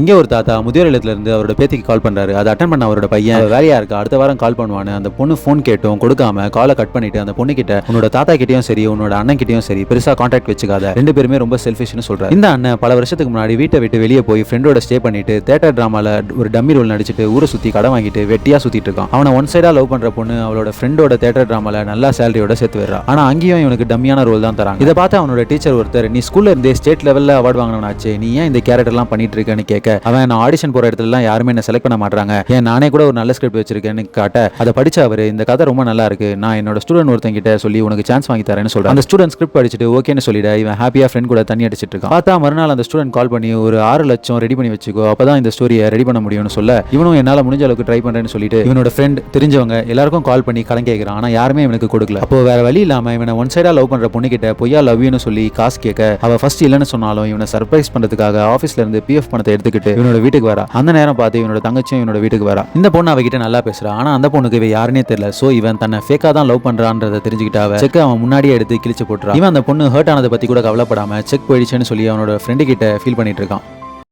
இங்கே ஒரு தாத்தா முதியோர் இல்லத்துலேருந்து அவரோட பேத்திக்கு கால் பண்ணுறாரு அதை அட்டன் பண்ண அவரோட பையன். வேலையாக இருக்கா? அடுத்த வாரம் கால் பண்ணுவானு அந்த பொண்ணு ஃபோன் கேட்டும் கொடுக்காம காலை கட் பண்ணிட்டு அந்த பொண்ணுக்கிட்ட உன்னோட தாத்தா கிட்டயும் சரி உன்னோட அண்ணன் கிட்டேயும் சரி பெருசாக கான்டாக்ட் வச்சுக்காத. ரெண்டு பேருமே ரொம்ப செல்ஃபிஷ்னு சொல்கிறார் இந்த அண்ணன் பல வருஷத்துக்கு முன்னாடி வீட்டை விட்டு வெளியே போய் ஃப்ரெண்டோட ஸ்டே பண்ணிட்டு தேட்டர் ட்ராமாவில் ஒரு டம்மி ரோல் நடிச்சிட்டு ஊரை சுற்றி கடை வாங்கிட்டு வெட்டியாக சுற்றிட்டு இருக்கான். அவனை ஒன் சைடாக லவ் பண்ணுற பொண்ணு அவளோட ஃப்ரெண்டோட தேட்டர் ட்ராமாவில் நல்லா சேலரியோட சேர்த்து வர்றா ஆனால் அங்கேயும் இவனுக்கு டம்மியான ரோல் தான் தராங்க. இதை பார்த்து அவனோட டீச்சர் ஒருத்தர் நீ ஸ்கூல்ல இருந்தே ஸ்டேட் லெவலில் அவார்ட் வாங்கினாச்சு நீ ஏன் இந்த கேரக்டர்லாம் பண்ணிட்டு இருக்கேன்னு கேட்க அவன் நான் ஆடிஷன் போற இடத்துலலாம் யாருமே என்ன செலக்ட் பண்ண மாட்டாங்க ஏன் நானே கூட ஒரு நல்ல ஸ்கிரிப்ட் வச்சிருக்கேன்னு காட்ட. அதை படிச்ச அவரு இந்த கதை ரொம்ப நல்லா இருக்கு. நான் என்னோட ஸ்டூடெண்ட் ஒருத்தங்கிட்ட சொல்லி உனக்கு சான்ஸ் வாங்கி தரேன்னு சொல்றேன். அந்த ஸ்டூடெண்ட் ஸ்கிரிப்ட் படிச்சுட்டு ஓகேன்னு சொல்லிட இவன் ஹாப்பியா ஃப்ரெண்ட் கூட தண்ணி அடிச்சிட்டு இருக்கான். பார்த்தா மறுநாள் அந்த ஸ்டூடெண்ட் கால் பண்ணி ஒரு ஆறு லட்சம் ரெடி பண்ணி வச்சுக்கோ. அப்பதான் இந்த ஸ்டோரியை ரெடி பண்ண முடியும்னு சொல்ல. இவனும் என்னால முடிஞ்ச அளவுக்கு ட்ரை பண்றேன்னு சொல்லிட்டு இவனோட ஃப்ரெண்ட் தெரிஞ்சவங்க எல்லாருக்கும் கால் பண்ணி கடன் கேட்கறான் ஆனா யாருமே இவனுக்கு கொடுக்கல. அப்போ வேற வழி இல்லாம இவனை ஒன் சைடா லவ் பண்ற பொண்ணு கிட்ட பொய்யா லவ்யூன்னு சொல்லி காசு கேட்க அவ ஃபர்ஸ்ட் இல்லைன்னு சொன்னாலும் இவனை சர்ப்ரைஸ் பண்றதுக்காக ஆஃபீஸ்ல இருந்து பிஎஃப் பணத்தை எடுத்துக்கிட்டு இவனோட வீட்டுக்கு வரா. அந்த நேரம் பார்த்து இவனோட தங்கச்சியும் இவனோட வீட்டுக்கு வரா. இந்த பொண்ணு அவகிட்ட நல்லா பேசுறா. ஆனா அந்த பொண்ணுக்கு இவ யாருனே தெரியல. சோ இவன் தன்னை ஃபேக்கா தான் லவ் பண்றான்றதை தெரிஞ்சுக்கிட்டு செக் அவன் முன்னாடியே எடுத்து கிழிச்சு போட்டுறான் இவன் அந்த பொண்ணு ஹர்ட் ஆனதை பத்தி கூட கவலைப்படாம செக் போயிடுச்சுன்னு சொல்லி அவனோட ஃப்ரெண்டு கிட்ட ஃபீல் பண்ணிட்டு இருக்கான்.